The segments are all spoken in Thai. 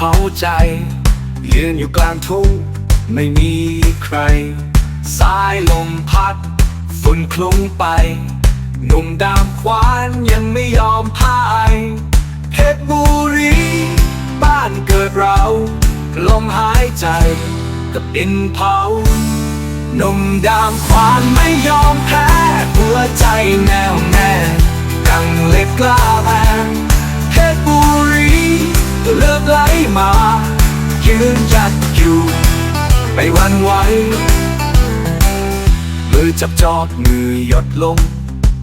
เผาใจยืนอยู่กลางทุ่งไม่มีใคร สายลมพัด ฝุ่นคลุ้งไป หนุ่มดามควานยังไม่ยอมพ่ายเพชรบุรีบ้านเกิดเรา ลมหายใจกับดินเผาหนุ่มดามควานไม่ยอมแพ้หัวใจแน่วแน่กังเล็กกล้า ยืนหยัดอยู่ ไม่หวันไหวมือจับจอบมือหยดลง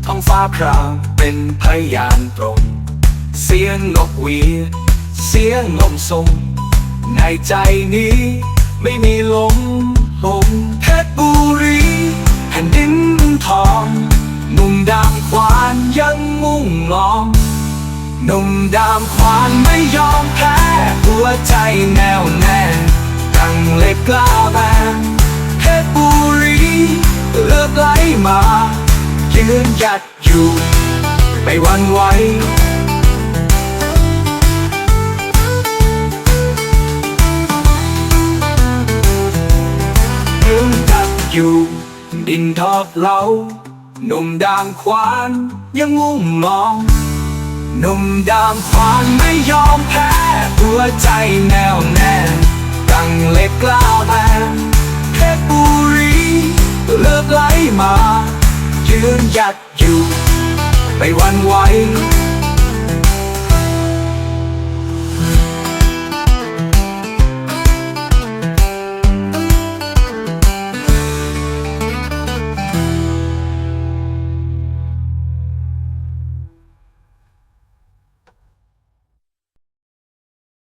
ท้องฟ้าพรางเป็นพยานตรง เสียงนกหวีเสียงลมส่งในใจนี้ไม่มีลมลมเพชรบุรีแผ่นดินทองหนุ่มดามควานยังมุ่งลอง นุ่มดามควานไม่ยอมแพ้ หัวใจแน่วแน่กังเล็กกล้าแรงเพชรบุรีเลือกไหลมา ยืนหยัดอยู่ ไม่วันไหวยืนดักอยู่ ดินทอบเหลาหนุ่มดามควานยังงุ่มมอง หนุ่มดามควานไม่ยอมแพ้ หัวใจแน่วแน่กังเล็กกล้าแรงเพชรบุรีเลือกไหลมา ยืนหยัดอยู่ ไม่หวันไหว